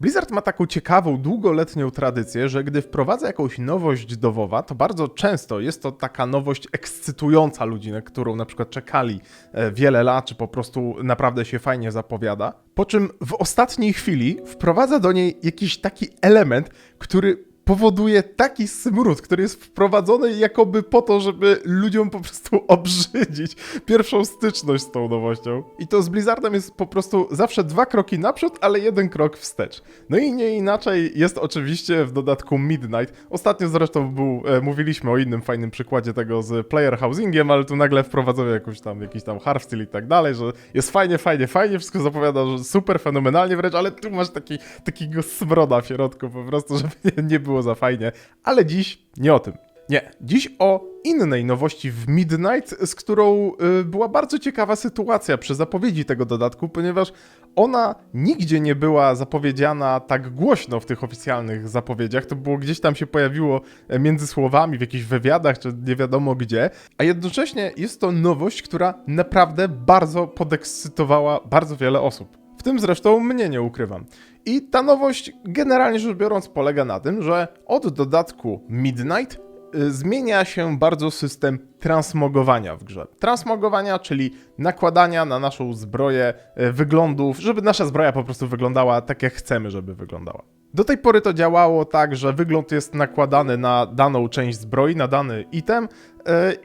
Blizzard ma taką ciekawą, długoletnią tradycję, że gdy wprowadza jakąś nowość do WoWa, to bardzo często jest to taka nowość ekscytująca ludzi, na którą na przykład czekali e, wiele lat, czy po prostu naprawdę się fajnie zapowiada. Po czym w ostatniej chwili wprowadza do niej jakiś taki element, który powoduje taki smród, który jest wprowadzony jakoby po to, żeby ludziom po prostu obrzydzić pierwszą styczność z tą nowością. I to z Blizzardem jest po prostu zawsze dwa kroki naprzód, ale jeden krok wstecz. No i nie inaczej jest oczywiście w dodatku Midnight. Ostatnio zresztą był, e, mówiliśmy o innym fajnym przykładzie tego z player housingiem, ale tu nagle wprowadzono jakąś tam, jakiś tam Hearthstyle i tak dalej, że jest fajnie, fajnie, fajnie, wszystko zapowiada, że super, fenomenalnie wręcz, ale tu masz taki, takiego smroda w środku po prostu, żeby nie, nie było za fajnie. Ale dziś nie o tym. Nie, dziś o innej nowości w Midnight, z którą y, była bardzo ciekawa sytuacja przy zapowiedzi tego dodatku, ponieważ ona nigdzie nie była zapowiedziana tak głośno w tych oficjalnych zapowiedziach. To było gdzieś tam się pojawiło e, między słowami, w jakichś wywiadach, czy nie wiadomo gdzie. A jednocześnie jest to nowość, która naprawdę bardzo podekscytowała bardzo wiele osób. W tym zresztą mnie nie ukrywam. I ta nowość, generalnie rzecz biorąc, polega na tym, że od dodatku Midnight y, zmienia się bardzo system transmogowania w grze. Transmogowania, czyli nakładania na naszą zbroję y, wyglądów, żeby nasza zbroja po prostu wyglądała tak, jak chcemy, żeby wyglądała. Do tej pory to działało tak, że wygląd jest nakładany na daną część zbroi, na dany item,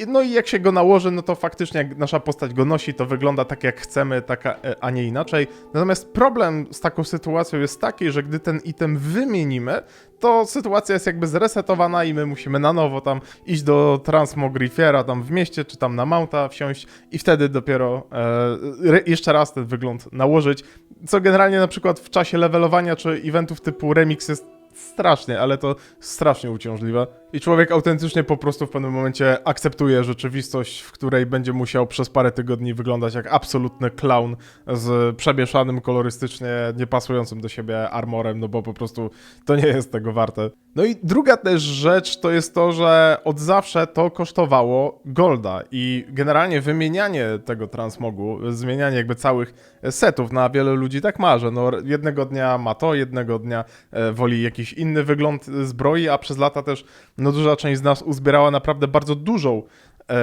no i jak się go nałoży, no to faktycznie jak nasza postać go nosi, to wygląda tak jak chcemy, tak a, nie inaczej. Natomiast problem z taką sytuacją jest taki, że gdy ten item wymienimy, to sytuacja jest jakby zresetowana i my musimy na nowo tam iść do Transmogrifiera tam w mieście, czy tam na Mounta wsiąść i wtedy dopiero e, jeszcze raz ten wygląd nałożyć, co generalnie na przykład w czasie levelowania czy eventów typu Remix jest strasznie, ale to strasznie uciążliwe. I człowiek autentycznie po prostu w pewnym momencie akceptuje rzeczywistość, w której będzie musiał przez parę tygodni wyglądać jak absolutny clown z przemieszanym kolorystycznie, niepasującym do siebie armorem, no bo po prostu to nie jest tego warte. No i druga też rzecz to jest to, że od zawsze to kosztowało golda i generalnie wymienianie tego transmogu, zmienianie jakby całych setów na wielu ludzi tak ma, że no jednego dnia ma to, jednego dnia e, woli jakiś inny wygląd zbroi, a przez lata też no duża część z nas uzbierała naprawdę bardzo dużą e,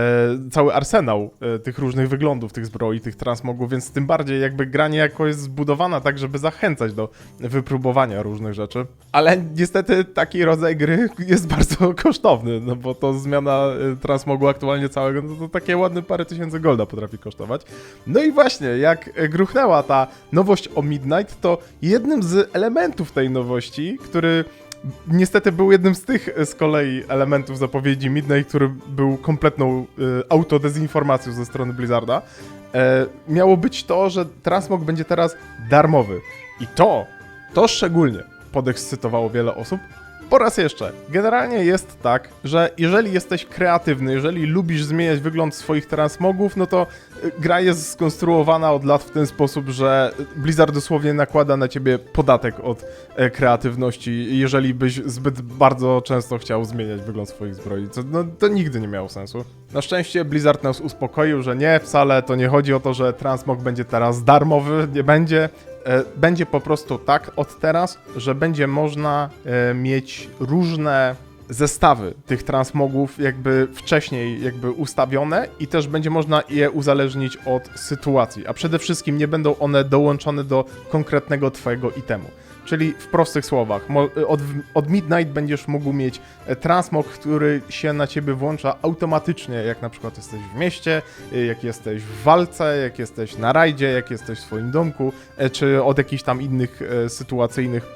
cały arsenał e, tych różnych wyglądów tych zbroi, tych transmogów, więc tym bardziej jakby gra niejako jest zbudowana tak, żeby zachęcać do wypróbowania różnych rzeczy. Ale niestety taki rodzaj gry jest bardzo kosztowny, no bo to zmiana e, transmogu aktualnie całego, no to takie ładne parę tysięcy golda potrafi kosztować. No i właśnie, jak gruchnęła ta nowość o Midnight, to jednym z elementów tej nowości, który Niestety był jednym z tych e, z kolei elementów zapowiedzi Midnight, który był kompletną y, autodezinformacją ze strony Blizzarda. E, miało być to, że Transmog będzie teraz darmowy. I to, to szczególnie podekscytowało wiele osób. Po raz jeszcze, generalnie jest tak, że jeżeli jesteś kreatywny, jeżeli lubisz zmieniać wygląd swoich transmogów, no to y, gra jest skonstruowana od lat w ten sposób, że Blizzard dosłownie nakłada na ciebie podatek od e, kreatywności, jeżeli byś zbyt bardzo często chciał zmieniać wygląd swoich zbroi, co no, to nigdy nie miało sensu. Na szczęście Blizzard nas uspokoił, że nie, wcale to nie chodzi o to, że transmog będzie teraz darmowy, nie będzie. E, Będzie po prostu tak od teraz, że będzie można e, mieć różne zestawy tych transmogów jakby wcześniej jakby ustawione i też będzie można je uzależnić od sytuacji, a przede wszystkim nie będą one dołączone do konkretnego twojego itemu. Czyli w prostych słowach, od, od Midnight będziesz mógł mieć e, transmog, który się na ciebie włącza automatycznie, jak na przykład jesteś w mieście, e, jak jesteś w walce, jak jesteś na rajdzie, jak jesteś w swoim domku, e, czy od jakichś tam innych sytuacyjnych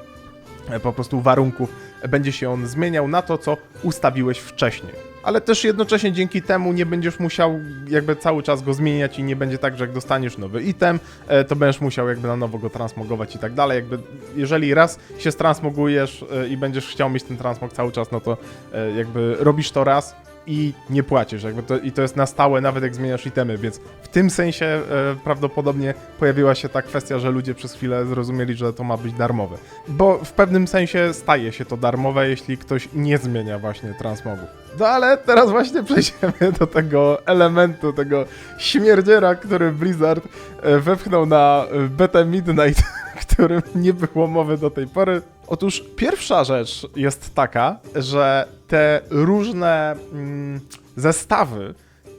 po prostu warunków będzie się on zmieniał na to, co ustawiłeś wcześniej. Ale też jednocześnie dzięki temu nie będziesz musiał jakby cały czas go zmieniać i nie będzie tak, że jak dostaniesz nowy item, e, to będziesz musiał jakby na nowo go transmogować i tak dalej. Jakby jeżeli raz się stransmogujesz e, i będziesz chciał mieć ten transmog cały czas, no to e, jakby robisz to raz i nie płacisz, jakby to, i to jest na stałe, nawet jak zmieniasz itemy, więc w tym sensie e, prawdopodobnie pojawiła się ta kwestia, że ludzie przez chwilę zrozumieli, że to ma być darmowe. Bo w pewnym sensie staje się to darmowe, jeśli ktoś nie zmienia właśnie transmogu. No ale teraz właśnie przejdziemy do tego elementu, tego śmierdziera, który Blizzard e, wepchnął na e, betę Midnight, którym nie było mowy do tej pory. Otóż pierwsza rzecz jest taka, że te różne mm, zestawy,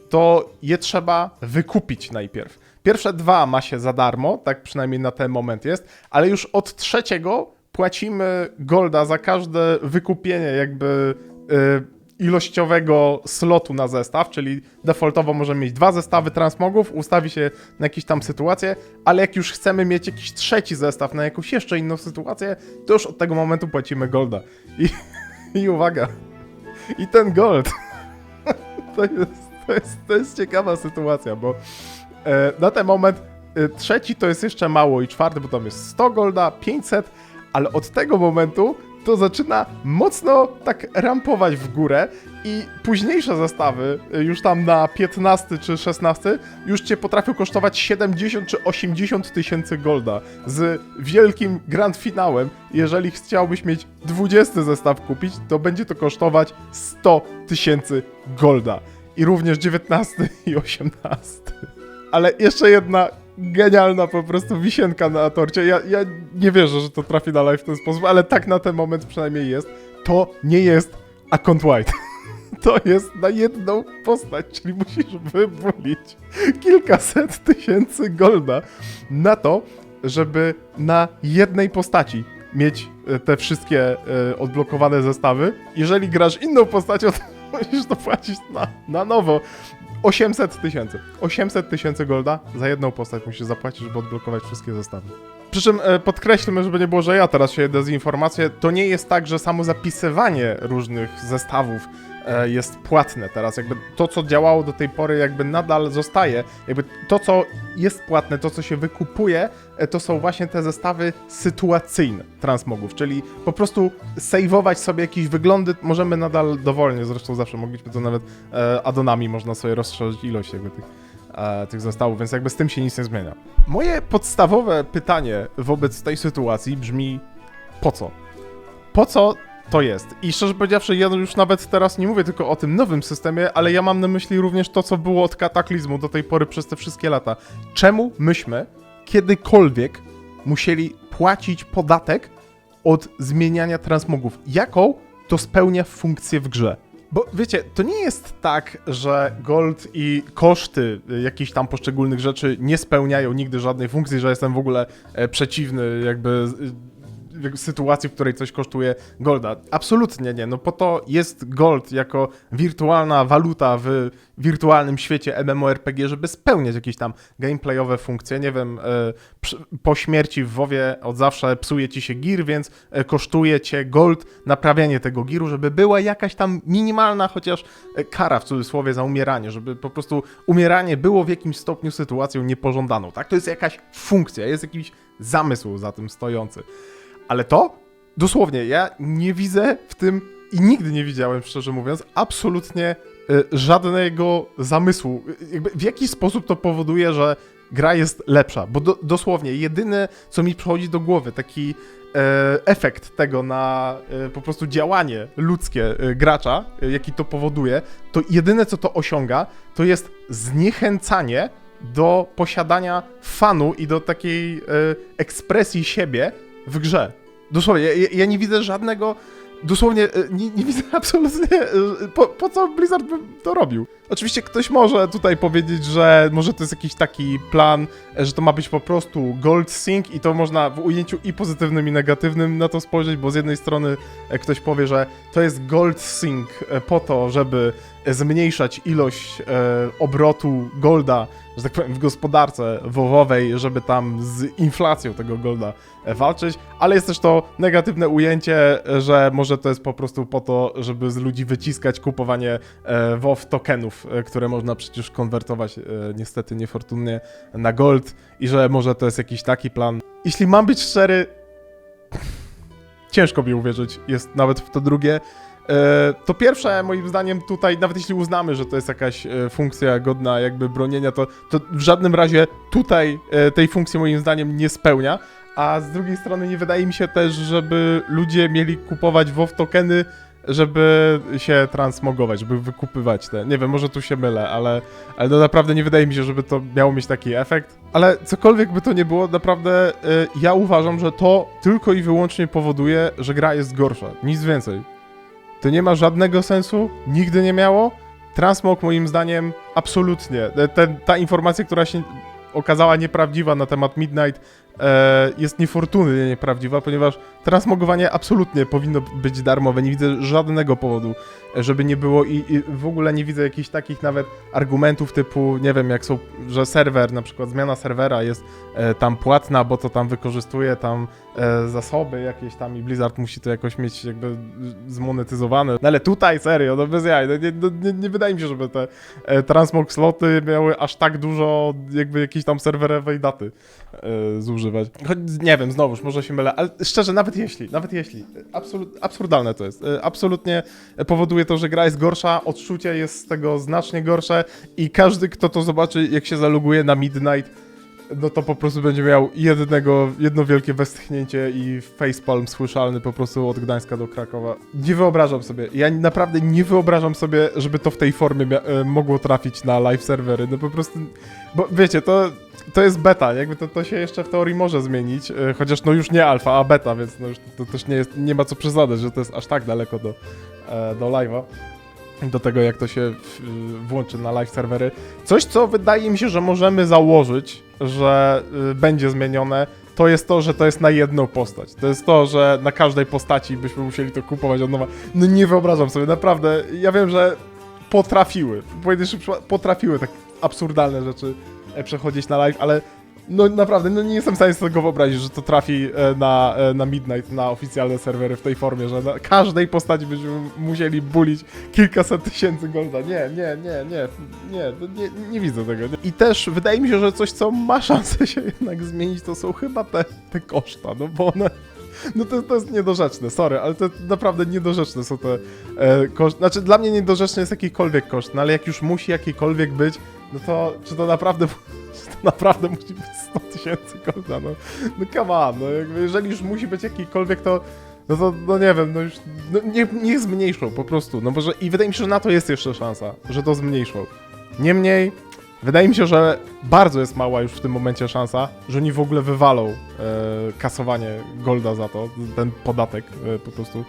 to je trzeba wykupić najpierw. Pierwsze dwa ma się za darmo, tak przynajmniej na ten moment jest, ale już od trzeciego płacimy golda za każde wykupienie jakby y, ilościowego slotu na zestaw, czyli defaultowo możemy mieć dwa zestawy transmogów, ustawi się na jakieś tam sytuacje, ale jak już chcemy mieć jakiś trzeci zestaw na jakąś jeszcze inną sytuację, to już od tego momentu płacimy golda. I, i uwaga, i ten gold to jest, to jest, to jest ciekawa sytuacja, bo e, na ten moment e, trzeci to jest jeszcze mało i czwarty, bo tam jest 100 golda, 500, ale od tego momentu to zaczyna mocno tak rampować w górę i późniejsze zestawy, e, już tam na 15 czy 16, już cię potrafią kosztować 70 czy 80 tysięcy golda z wielkim grand finałem. Jeżeli chciałbyś mieć 20 zestaw kupić, to będzie to kosztować 100 tysięcy golda. I również 19 i 18. Ale jeszcze jedna genialna po prostu wisienka na torcie. Ja, ja nie wierzę, że to trafi na live w ten sposób, ale tak na ten moment przynajmniej jest. To nie jest account white. To jest na jedną postać, czyli musisz wybulić kilkaset tysięcy golda na to, żeby na jednej postaci mieć e, te wszystkie e, odblokowane zestawy. Jeżeli grasz inną postacią, to musisz to płacić na, na nowo. 800 tysięcy. 800 tysięcy golda za jedną postać musisz zapłacić, żeby odblokować wszystkie zestawy. Przy czym e, podkreślmy, żeby nie było, że ja teraz się dezinformację, to nie jest tak, że samo zapisywanie różnych zestawów jest płatne teraz. Jakby to, co działało do tej pory, jakby nadal zostaje. Jakby to, co jest płatne, to, co się wykupuje, e, to są właśnie te zestawy sytuacyjne transmogów, czyli po prostu saveować sobie jakieś wyglądy, możemy nadal dowolnie, zresztą zawsze mogliśmy to nawet e, addonami można sobie rozszerzyć ilość jakby tych, e, tych zestawów, więc jakby z tym się nic nie zmienia. Moje podstawowe pytanie wobec tej sytuacji brzmi po co? Po co to jest? I szczerze powiedziawszy, ja już nawet teraz nie mówię tylko o tym nowym systemie, ale ja mam na myśli również to, co było od kataklizmu do tej pory przez te wszystkie lata. Czemu myśmy kiedykolwiek musieli płacić podatek od zmieniania transmogów? Jaką to spełnia funkcję w grze? Bo wiecie, to nie jest tak, że gold i koszty jakichś tam poszczególnych rzeczy nie spełniają nigdy żadnej funkcji, że jestem w ogóle e, przeciwny jakby sytuacji, w której coś kosztuje golda. Absolutnie nie. No po to jest gold jako wirtualna waluta w wirtualnym świecie MMORPG, żeby spełniać jakieś tam gameplayowe funkcje. Nie wiem, e, po śmierci w WoWie od zawsze psuje ci się gir, więc e, kosztuje cię gold naprawianie tego giru, żeby była jakaś tam minimalna chociaż e, kara w cudzysłowie za umieranie, żeby po prostu umieranie było w jakimś stopniu sytuacją niepożądaną, tak? To jest jakaś funkcja, jest jakiś zamysł za tym stojący. Ale to, dosłownie, ja nie widzę w tym i nigdy nie widziałem, szczerze mówiąc, absolutnie y, żadnego zamysłu. Y, Jakby w jaki sposób to powoduje, że gra jest lepsza? Bo do, dosłownie, jedyne, co mi przychodzi do głowy, taki e, efekt tego na e, po prostu działanie ludzkie e, gracza, e, jaki to powoduje, to jedyne, co to osiąga, to jest zniechęcanie do posiadania fanu i do takiej e, ekspresji siebie w grze. Dosłownie, ja, ja nie widzę żadnego. Dosłownie, e, nie, nie widzę absolutnie, e, po, po co Blizzard by to robił. Oczywiście ktoś może tutaj powiedzieć, że może to jest jakiś taki plan, że to ma być po prostu gold sync i to można w ujęciu i pozytywnym i negatywnym na to spojrzeć, bo z jednej strony e, ktoś powie, że to jest gold sync e, po to, żeby e, zmniejszać ilość obrotu golda, że tak powiem, w gospodarce wowowej, żeby tam z inflacją tego golda walczyć, ale jest też to negatywne ujęcie, że może to jest po prostu po to, żeby z ludzi wyciskać kupowanie WoW tokenów, e, które można przecież konwertować e, niestety niefortunnie na gold i że może to jest jakiś taki plan. Jeśli mam być szczery, ciężko mi uwierzyć jest nawet w to drugie. E, To pierwsze, moim zdaniem, tutaj, nawet jeśli uznamy, że to jest jakaś funkcja godna jakby bronienia, to, to w żadnym razie tutaj tej funkcji moim zdaniem nie spełnia. A z drugiej strony nie wydaje mi się też, żeby ludzie mieli kupować WoW tokeny żeby się transmogować, żeby wykupywać te. Nie wiem, może tu się mylę, ale, ale no naprawdę nie wydaje mi się, żeby to miało mieć taki efekt. Ale cokolwiek by to nie było, naprawdę y, ja uważam, że to tylko i wyłącznie powoduje, że gra jest gorsza. Nic więcej. To nie ma żadnego sensu, nigdy nie miało. Transmog moim zdaniem absolutnie. Ta informacja, która się okazała nieprawdziwa na temat Midnight e, jest niefortunnie nieprawdziwa, ponieważ transmogowanie absolutnie powinno być darmowe. Nie widzę żadnego powodu, żeby nie było i, i w ogóle nie widzę jakichś takich nawet argumentów typu, nie wiem, jak są, że serwer, na przykład zmiana serwera jest e, tam płatna, bo to tam wykorzystuje tam e, zasoby jakieś tam i Blizzard musi to jakoś mieć jakby zmonetyzowane. No ale tutaj serio, no bez jaj, no nie, no, nie, nie wydaje mi się, żeby te e, transmog sloty miały aż tak dużo jakby jakiejś tam serwerowej daty e, zużywać. Choć nie wiem, znowuż, może się mylę, ale szczerze, nawet jeśli, nawet jeśli, absolut, absurdalne to jest. E, absolutnie powoduje to, że gra jest gorsza, odczucie jest z tego znacznie gorsze i każdy, kto to zobaczy, jak się zaloguje na Midnight, no to po prostu będzie miał jednego, jedno wielkie westchnięcie i facepalm słyszalny po prostu od Gdańska do Krakowa. Nie wyobrażam sobie, ja naprawdę nie wyobrażam sobie, żeby to w tej formie e, mogło trafić na live serwery, no po prostu, bo wiecie, to, to jest beta, jakby to, to się jeszcze w teorii może zmienić, e, chociaż no już nie alfa, a beta, więc no już to, to też nie jest, nie ma co przesadzać, że to jest aż tak daleko do, e, do live'a do tego, jak to się włączy na live serwery. Coś, co wydaje mi się, że możemy założyć, że y, będzie zmienione, to jest to, że to jest na jedną postać. To jest to, że na każdej postaci byśmy musieli to kupować od nowa. No nie wyobrażam sobie, naprawdę. Ja wiem, że potrafiły, przypadku potrafiły tak absurdalne rzeczy e, przechodzić na live, ale no naprawdę, no nie jestem w stanie sobie tego wyobrazić, że to trafi e, na, e, na Midnight, na oficjalne serwery w tej formie, że na każdej postaci byśmy musieli bulić kilkaset tysięcy golda. Nie, nie, nie, nie, nie, nie, nie widzę tego. I też wydaje mi się, że coś, co ma szansę się jednak zmienić, to są chyba te, te koszta, no bo one... No to, to jest niedorzeczne, sorry, ale to naprawdę niedorzeczne są te e, koszty. Znaczy dla mnie niedorzeczny jest jakikolwiek koszt, no ale jak już musi jakikolwiek być, no to czy to naprawdę, to naprawdę musi być 100 tysięcy golda, no, no come on, no jakby jeżeli już musi być jakikolwiek, to no to, no nie wiem, no już, no niech, niech zmniejszą po prostu, no bo że, i wydaje mi się, że na to jest jeszcze szansa, że to zmniejszą. Niemniej, wydaje mi się, że bardzo jest mała już w tym momencie szansa, że oni w ogóle wywalą e, kasowanie golda za to, ten podatek e, po prostu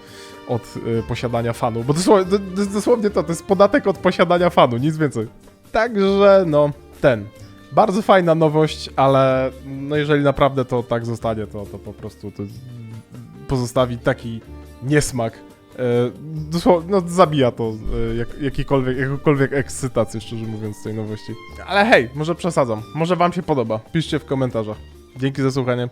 od e, posiadania fanu, bo dosłownie, dosłownie to, to jest podatek od posiadania fanu, nic więcej. Także, no, ten. Bardzo fajna nowość, ale no jeżeli naprawdę to tak zostanie, to, to po prostu to pozostawi taki niesmak. E, dosłownie, no zabija to e, jak, jakikolwiek, ekscytację, szczerze mówiąc, z tej nowości. Ale hej, może przesadzam, może wam się podoba. Piszcie w komentarzach. Dzięki za słuchanie.